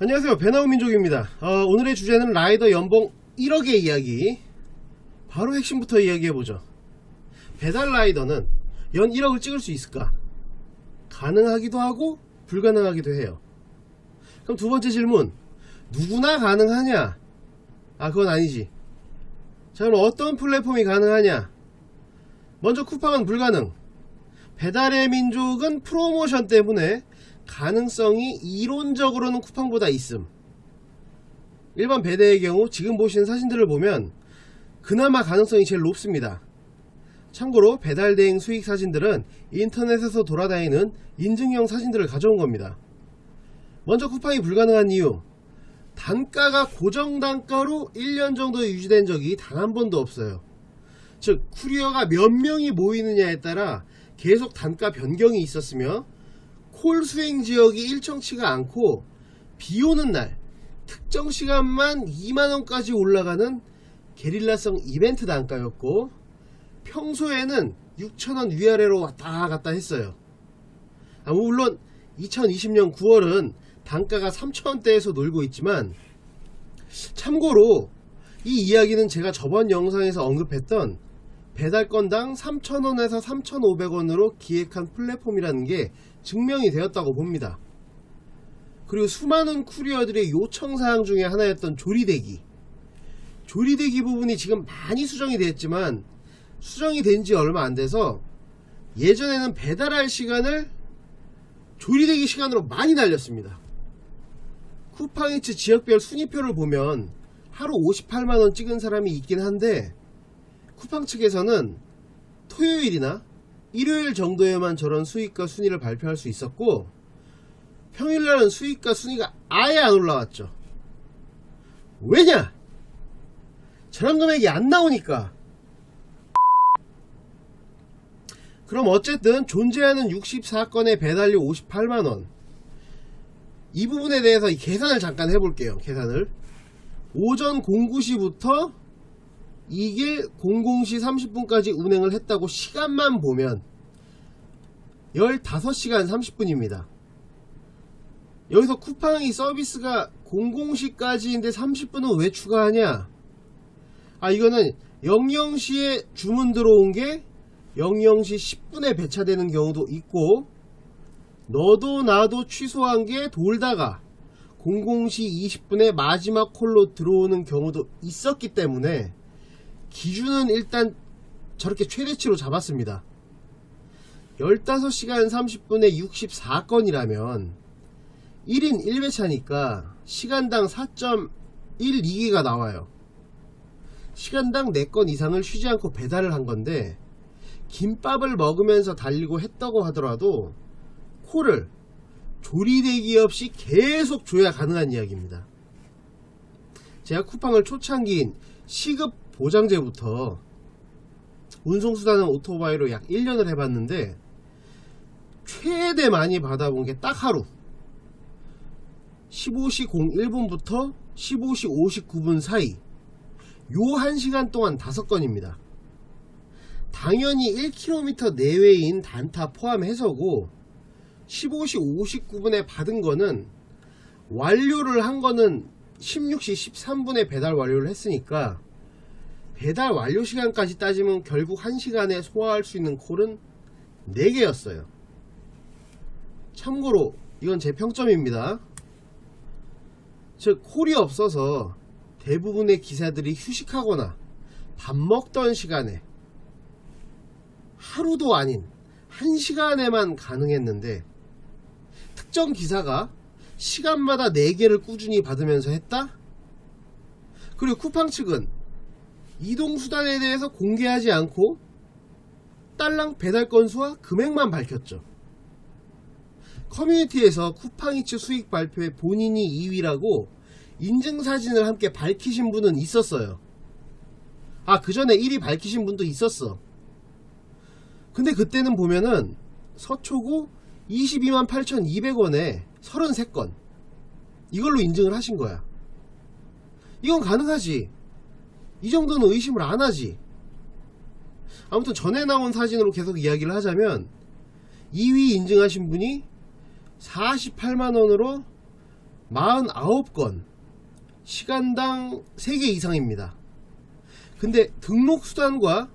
안녕하세요. 배나우 민족입니다. 어, 오늘의 주제는 라이더 연봉 1억의 이야기. 바로 핵심부터 이야기해보죠. 배달 라이더는 연 1억을 찍을 수 있을까? 가능하기도 하고 불가능하기도 해요. 그럼 두 번째 질문. 누구나 가능하냐? 아 그건 아니지. 자 그럼 어떤 플랫폼이 가능하냐? 먼저 쿠팡은 불가능. 배달의 민족은 프로모션 때문에 가능성이 이론적으로는 쿠팡보다 있음. 일반 배대의 경우 지금 보시는 사진들을 보면 그나마 가능성이 제일 높습니다. 참고로 배달 대행 수익 사진들은 인터넷에서 돌아다니는 인증형 사진들을 가져온 겁니다. 먼저 쿠팡이 불가능한 이유. 단가가 고정 단가로 1년 정도 유지된 적이 단 한 번도 없어요. 즉, 쿠리어가 몇 명이 모이느냐에 따라 계속 단가 변경이 있었으며 콜 수행 지역이 일정치가 않고 비 오는 날 특정 시간만 2만원까지 올라가는 게릴라성 이벤트 단가였고 평소에는 6천원 위아래로 왔다 갔다 했어요. 아, 물론 2020년 9월은 단가가 3천원대에서 놀고 있지만 참고로 이 이야기는 제가 저번 영상에서 언급했던 배달 건당 3,000원에서 3,500원으로 기획한 플랫폼이라는 게 증명이 되었다고 봅니다. 그리고 수많은 쿠리어들의 요청사항 중에 하나였던 조리대기. 조리대기 부분이 지금 많이 수정이 됐지만 수정이 된 지 얼마 안 돼서 예전에는 배달할 시간을 조리대기 시간으로 많이 날렸습니다. 쿠팡이츠 지역별 순위표를 보면 하루 58만원 찍은 사람이 있긴 한데 쿠팡 측에서는 토요일이나 일요일 정도에만 저런 수익과 순위를 발표할 수 있었고 평일날은 수익과 순위가 아예 안 올라왔죠. 왜냐? 저런 금액이 안 나오니까. 그럼 어쨌든 존재하는 64건의 배달료 58만원. 이 부분에 대해서 이 계산을 잠깐 해볼게요. 계산을. 오전 09시부터 이게 00시 30분까지 운행을 했다고 시간만 보면 15시간 30분입니다. 여기서 쿠팡이 서비스가 00시까지인데 30분은 왜 추가하냐? 아, 이거는 00시에 주문 들어온 게 00시 10분에 배차되는 경우도 있고, 너도 나도 취소한 게 돌다가 00시 20분에 마지막 콜로 들어오는 경우도 있었기 때문에 기준은 일단 저렇게 최대치로 잡았습니다. 15시간 30분에 64건이라면 1인 1배차니까 시간당 4.12기가 나와요. 시간당 4건 이상을 쉬지 않고 배달을 한 건데 김밥을 먹으면서 달리고 했다고 하더라도 콜을 조리대기 없이 계속 줘야 가능한 이야기입니다. 제가 쿠팡을 초창기인 시급 보장제부터 운송수단은 오토바이로 약 1년을 해봤는데 최대 많이 받아본 게 딱 하루 15시 01분부터 15시 59분 사이 요 1시간 동안 5건입니다. 당연히 1km 내외인 단타 포함해서고 15시 59분에 받은 거는 완료를 한 거는 16시 13분에 배달 완료를 했으니까 배달 완료 시간까지 따지면 결국 1시간에 소화할 수 있는 콜은 4개였어요. 참고로 이건 제 평점입니다. 즉 콜이 없어서 대부분의 기사들이 휴식하거나 밥 먹던 시간에 하루도 아닌 1시간에만 가능했는데 특정 기사가 시간마다 4개를 꾸준히 받으면서 했다? 그리고 쿠팡 측은 이동 수단에 대해서 공개하지 않고 딸랑 배달 건수와 금액만 밝혔죠. 커뮤니티에서 쿠팡이츠 수익 발표에 본인이 2위라고 인증 사진을 함께 밝히신 분은 있었어요. 아, 그 전에 1위 밝히신 분도 있었어. 근데 그때는 보면은 서초구 22만 8,200원에 33건. 이걸로 인증을 하신 거야. 이건 가능하지. 이 정도는 의심을 안 하지. 아무튼 전에 나온 사진으로 계속 이야기를 하자면 2위 인증하신 분이 48만원으로 49건 시간당 3개 이상입니다. 근데 등록 수단과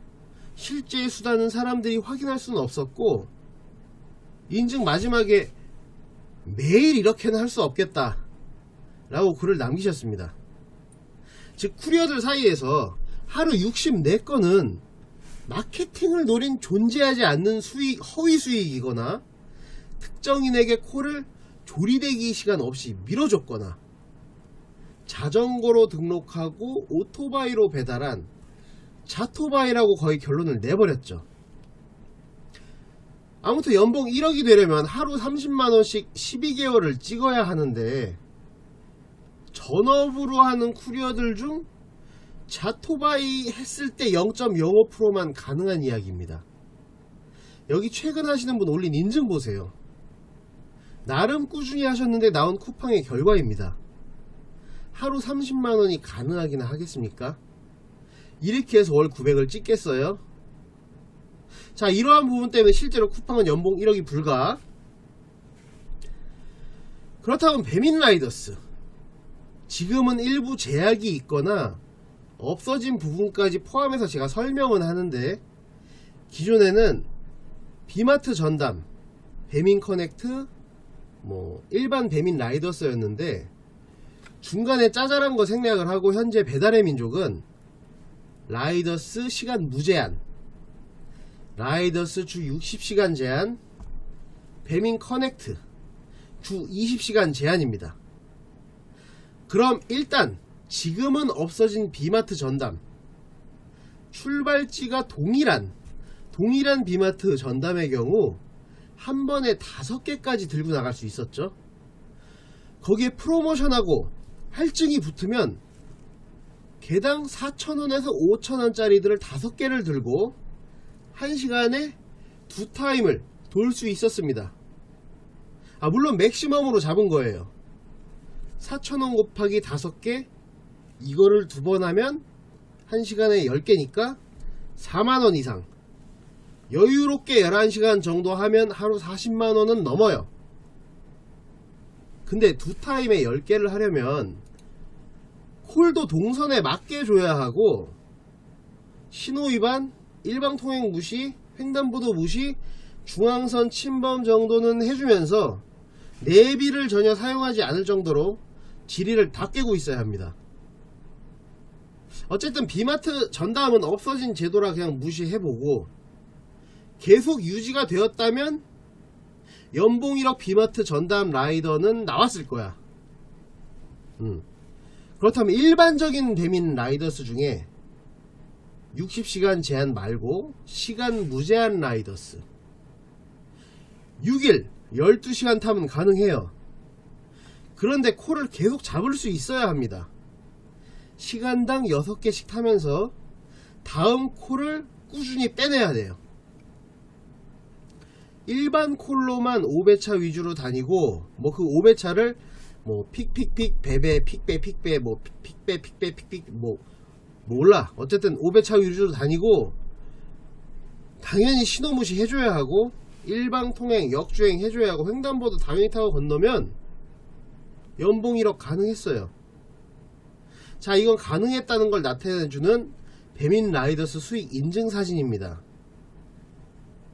실제 수단은 사람들이 확인할 수는 없었고 인증 마지막에 매일 이렇게는 할 수 없겠다 라고 글을 남기셨습니다. 즉 쿠리어들 사이에서 하루 64건은 마케팅을 노린 존재하지 않는 수익, 허위 수익이거나 특정인에게 콜을 조리대기 시간 없이 밀어줬거나 자전거로 등록하고 오토바이로 배달한 자토바이라고 거의 결론을 내버렸죠. 아무튼 연봉 1억이 되려면 하루 30만원씩 12개월을 찍어야 하는데 전업으로 하는 쿠리어들 중 자토바이 했을 때 0.05%만 가능한 이야기입니다. 여기 최근 하시는 분 올린 인증 보세요. 나름 꾸준히 하셨는데 나온 쿠팡의 결과입니다. 하루 30만원이 가능하기는 하겠습니까? 이렇게 해서 월 900을 찍겠어요? 자, 이러한 부분 때문에 실제로 쿠팡은 연봉 1억이 불가. 그렇다면 배민 라이더스. 지금은 일부 제약이 있거나 없어진 부분까지 포함해서 제가 설명은 하는데 기존에는 비마트 전담, 배민 커넥트, 뭐 일반 배민 라이더스였는데 중간에 짜잘한 거 생략을 하고 현재 배달의 민족은 라이더스 시간 무제한, 라이더스 주 60시간 제한, 배민 커넥트 주 20시간 제한입니다. 그럼 일단 지금은 없어진 비마트 전담 출발지가 동일한 동일한 비마트 전담의 경우 한 번에 다섯 개까지 들고 나갈 수 있었죠. 거기에 프로모션하고 할증이 붙으면 개당 4,000원에서 5,000원짜리들을 다섯 개를 들고 한 시간에 두 타임을 돌 수 있었습니다. 아, 물론 맥시멈으로 잡은 거예요. 4,000원 곱하기 5개? 이거를 두 번 하면 1시간에 10개니까 4만원 이상. 여유롭게 11시간 정도 하면 하루 40만원은 넘어요. 근데 두 타임에 10개를 하려면 콜도 동선에 맞게 줘야 하고 신호위반, 일방통행 무시, 횡단보도 무시, 중앙선 침범 정도는 해주면서 내비를 전혀 사용하지 않을 정도로 지리를 다 깨고 있어야 합니다. 어쨌든 비마트 전담은 없어진 제도라 그냥 무시해보고 계속 유지가 되었다면 연봉 1억 비마트 전담 라이더는 나왔을 거야. 음. 그렇다면 일반적인 배민 라이더스 중에 60시간 제한 말고 시간 무제한 라이더스 6일 12시간 타면 가능해요. 그런데 콜을 계속 잡을 수 있어야 합니다. 시간당 6개씩 타면서 다음 콜을 꾸준히 빼내야 돼요. 일반 콜로만 5배차 위주로 다니고 뭐 그 5배차를 뭐 픽픽픽 배배 픽배 픽배 뭐 픽배 픽배 픽픽 뭐 몰라 어쨌든 5배차 위주로 다니고 당연히 신호무시 해줘야 하고 일방 통행 역주행 해줘야 하고 횡단보도 당연히 타고 건너면 연봉 1억 가능했어요 자 이건 가능했다는 걸 나타내주는 배민 라이더스 수익 인증 사진입니다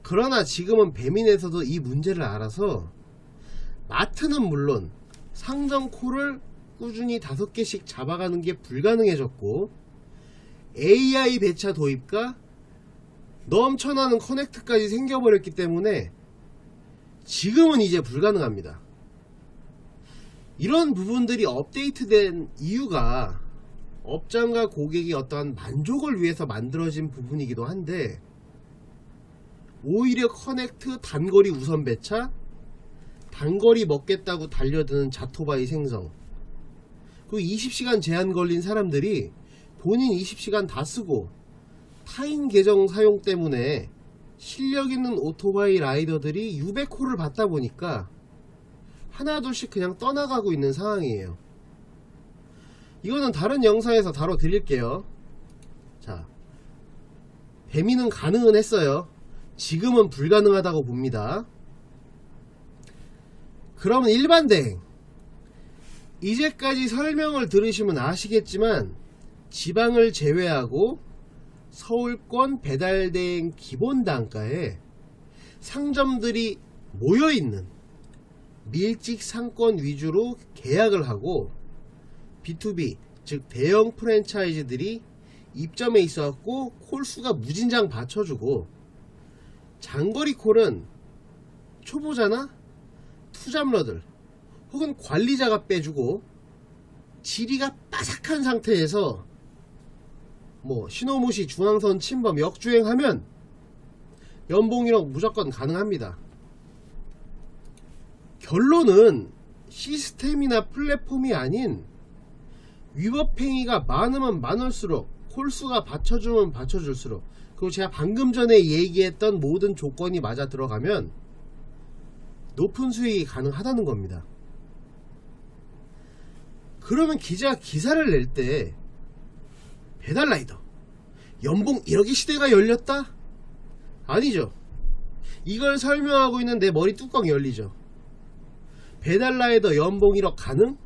그러나 지금은 배민에서도 이 문제를 알아서 마트는 물론 상점 콜을 꾸준히 다섯 개씩 잡아가는 게 불가능해졌고 AI 배차 도입과 넘쳐나는 커넥트까지 생겨버렸기 때문에 지금은 이제 불가능합니다. 이런 부분들이 업데이트된 이유가 업장과 고객이 어떠한 만족을 위해서 만들어진 부분이기도 한데 오히려 커넥트 단거리 우선 배차 단거리 먹겠다고 달려드는 자토바이 생성 그 20시간 제한 걸린 사람들이 본인 20시간 다 쓰고 타인 계정 사용 때문에 실력 있는 오토바이 라이더들이 600호를 받다 보니까 하나둘씩 그냥 떠나가고 있는 상황이에요. 이거는 다른 영상에서 다뤄 드릴게요. 자, 배미는 가능은 했어요. 지금은 불가능하다고 봅니다. 그러면 일반 대행. 이제까지 설명을 들으시면 아시겠지만 지방을 제외하고 서울권 배달대행 기본 단가에 상점들이 모여있는 밀집 상권 위주로 계약을 하고 B2B 즉 대형 프랜차이즈들이 입점에 있어갖고 콜수가 무진장 받쳐주고 장거리 콜은 초보자나 투잡러들 혹은 관리자가 빼주고 지리가 빠삭한 상태에서 뭐 신호무시 중앙선 침범 역주행하면 연봉 1억 무조건 가능합니다. 결론은 시스템이나 플랫폼이 아닌 위법행위가 많으면 많을수록 콜수가 받쳐주면 받쳐줄수록 그리고 제가 방금 전에 얘기했던 모든 조건이 맞아 들어가면 높은 수익이 가능하다는 겁니다. 그러면 기자가 기사를 낼 때 배달라이더 연봉 1억의 시대가 열렸다? 아니죠. 이걸 설명하고 있는 내 머리 뚜껑이 열리죠. 배달라이더 연봉 1억 가능?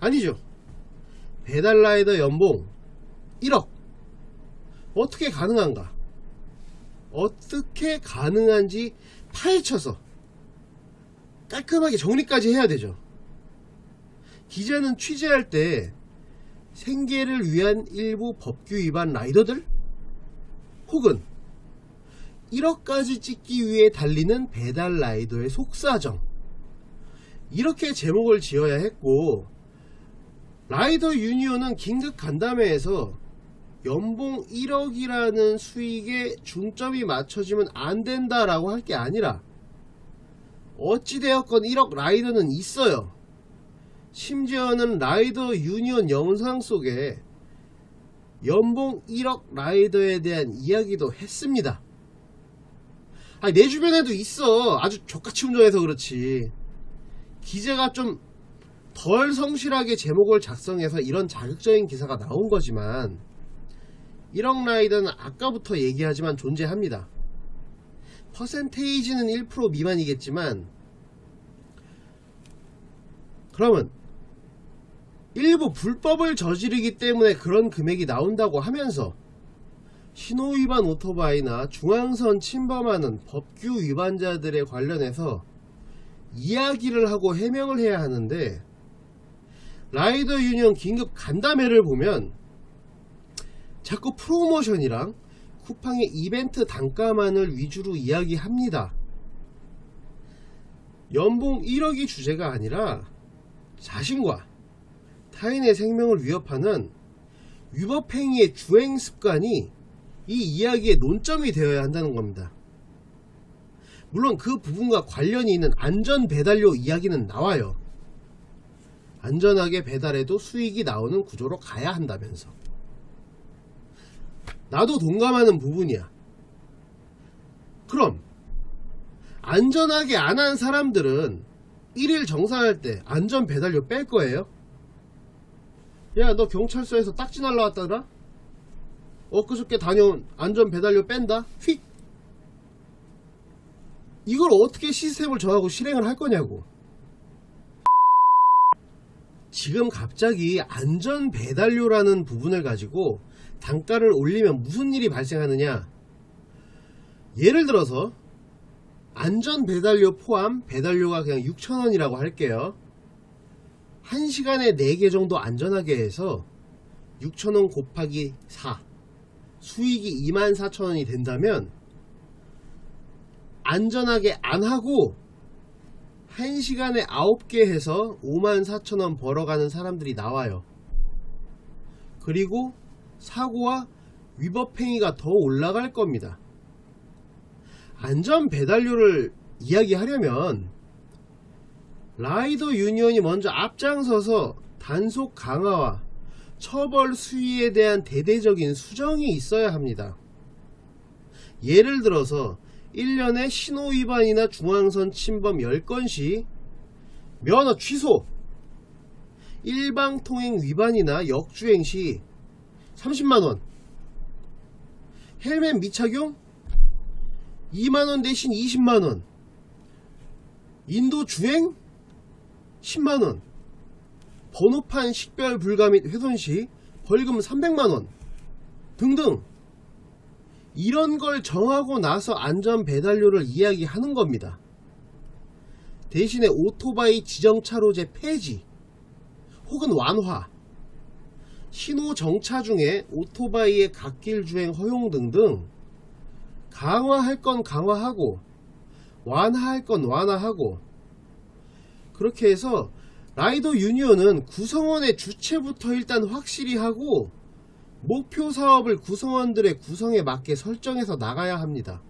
아니죠. 배달라이더 연봉 1억 어떻게 가능한가? 어떻게 가능한지 파헤쳐서 깔끔하게 정리까지 해야 되죠. 기자는 취재할 때 생계를 위한 일부 법규 위반 라이더들 혹은 1억까지 찍기 위해 달리는 배달 라이더의 속사정 이렇게 제목을 지어야 했고 라이더 유니온은 긴급 간담회에서 연봉 1억이라는 수익에 중점이 맞춰지면 안 된다라고 할 게 아니라 어찌되었건 1억 라이더는 있어요. 심지어는 라이더 유니온 영상 속에 연봉 1억 라이더에 대한 이야기도 했습니다. 아니, 내 주변에도 있어. 아주 족같이 운전해서 그렇지. 기자가 좀 덜 성실하게 제목을 작성해서 이런 자극적인 기사가 나온 거지만 1억 라이더는 아까부터 얘기하지만 존재합니다. 퍼센테이지는 1% 미만이겠지만 그러면 일부 불법을 저지르기 때문에 그런 금액이 나온다고 하면서 신호위반 오토바이나 중앙선 침범하는 법규 위반자들에 관련해서 이야기를 하고 해명을 해야 하는데 라이더 유니온 긴급 간담회를 보면 자꾸 프로모션이랑 쿠팡의 이벤트 단가만을 위주로 이야기합니다. 연봉 1억이 주제가 아니라 자신과 타인의 생명을 위협하는 위법행위의 주행 습관이 이 이야기의 논점이 되어야 한다는 겁니다. 물론 그 부분과 관련이 있는 안전 배달료 이야기는 나와요. 안전하게 배달해도 수익이 나오는 구조로 가야 한다면서. 나도 동감하는 부분이야. 그럼 안전하게 안 한 사람들은 1일 정산할 때 안전 배달료 뺄 거예요? 야, 너 경찰서에서 딱지 날라왔다더라? 엊그저께 다녀온 안전 배달료 뺀다? 휙! 이걸 어떻게 시스템을 정하고 실행을 할 거냐고. 지금 갑자기 안전 배달료라는 부분을 가지고 단가를 올리면 무슨 일이 발생하느냐? 예를 들어서 안전 배달료 포함 배달료가 그냥 6,000원이라고 할게요. 1시간에 4개 정도 안전하게 해서 6,000원 곱하기 4 수익이 24,000원이 된다면 안전하게 안 하고 1시간에 9개 해서 54,000원 벌어가는 사람들이 나와요. 그리고 사고와 위법행위가 더 올라갈 겁니다. 안전 배달료를 이야기하려면 라이더 유니온이 먼저 앞장서서 단속 강화와 처벌 수위에 대한 대대적인 수정이 있어야 합니다. 예를 들어서 1년에 신호 위반이나 중앙선 침범 10건 시 면허 취소. 일방 통행 위반이나 역주행 시 30만원. 헬멧 미착용 2만원 대신 20만원. 인도 주행 10만원. 번호판 식별 불가 및 훼손 시 벌금 300만원 등등 이런 걸 정하고 나서 안전 배달료를 이야기하는 겁니다. 대신에 오토바이 지정 차로제 폐지 혹은 완화 신호 정차 중에 오토바이의 갓길 주행 허용 등등 강화할 건 강화하고 완화할 건 완화하고 그렇게 해서 라이더 유니온은 구성원의 주체부터 일단 확실히 하고 목표 사업을 구성원들의 구성에 맞게 설정해서 나가야 합니다.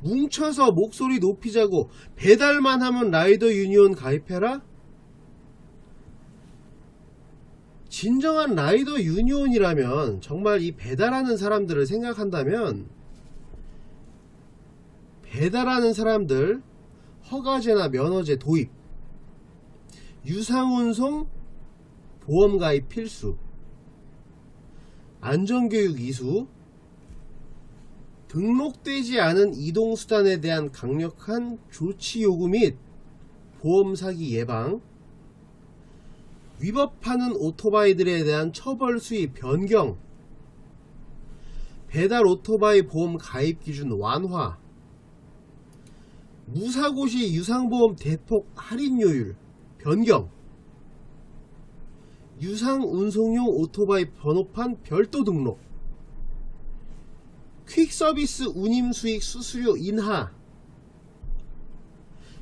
뭉쳐서 목소리 높이자고 배달만 하면 라이더 유니온 가입해라? 진정한 라이더 유니온이라면 정말 이 배달하는 사람들을 생각한다면 배달하는 사람들 허가제나 면허제 도입 유상운송 보험 가입 필수 안전교육 이수 등록되지 않은 이동수단에 대한 강력한 조치 요구 및 보험 사기 예방 위법하는 오토바이들에 대한 처벌 수위 변경 배달 오토바이 보험 가입 기준 완화 무사고 시 유상보험 대폭 할인료율 변경 유상 운송용 오토바이 번호판 별도 등록. 퀵 서비스 운임 수익 수수료 인하.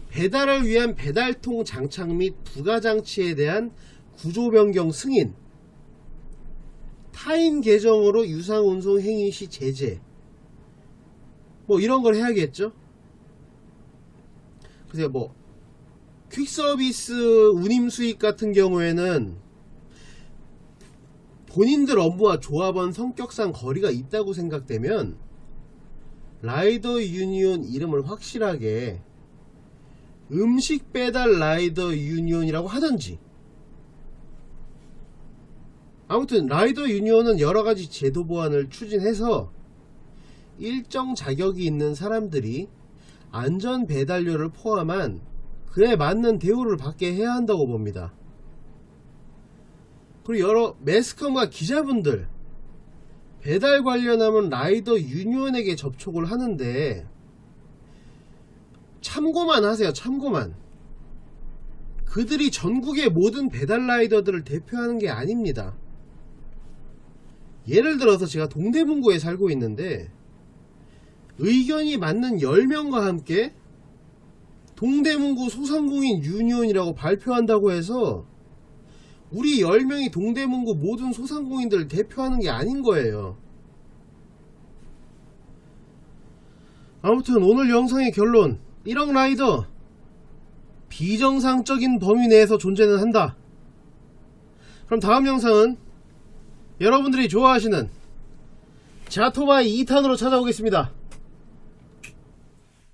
배달을 위한 배달통 장착 및 부가 장치에 대한 구조 변경 승인. 타인 계정으로 유상 운송 행위 시 제재. 뭐 이런 걸 해야겠죠? 그래서 뭐 퀵서비스 운임 수익 같은 경우에는 본인들 업무와 조합원 성격상 거리가 있다고 생각되면 라이더 유니온 이름을 확실하게 음식 배달 라이더 유니온이라고 하던지 아무튼 라이더 유니온은 여러가지 제도 보완을 추진해서 일정 자격이 있는 사람들이 안전 배달료를 포함한 그에 맞는 대우를 받게 해야 한다고 봅니다. 그리고 여러 매스컴과 기자분들 배달 관련하면 라이더 유니온에게 접촉을 하는데 참고만 하세요 참고만. 그들이 전국의 모든 배달 라이더들을 대표하는 게 아닙니다. 예를 들어서 제가 동대문구에 살고 있는데 의견이 맞는 10명과 함께 동대문구 소상공인 유니온이라고 발표한다고 해서 우리 10명이 동대문구 모든 소상공인들을 대표하는 게 아닌 거예요. 아무튼 오늘 영상의 결론 1억 라이더 비정상적인 범위 내에서 존재는 한다. 그럼 다음 영상은 여러분들이 좋아하시는 자토바이 2탄으로 찾아오겠습니다.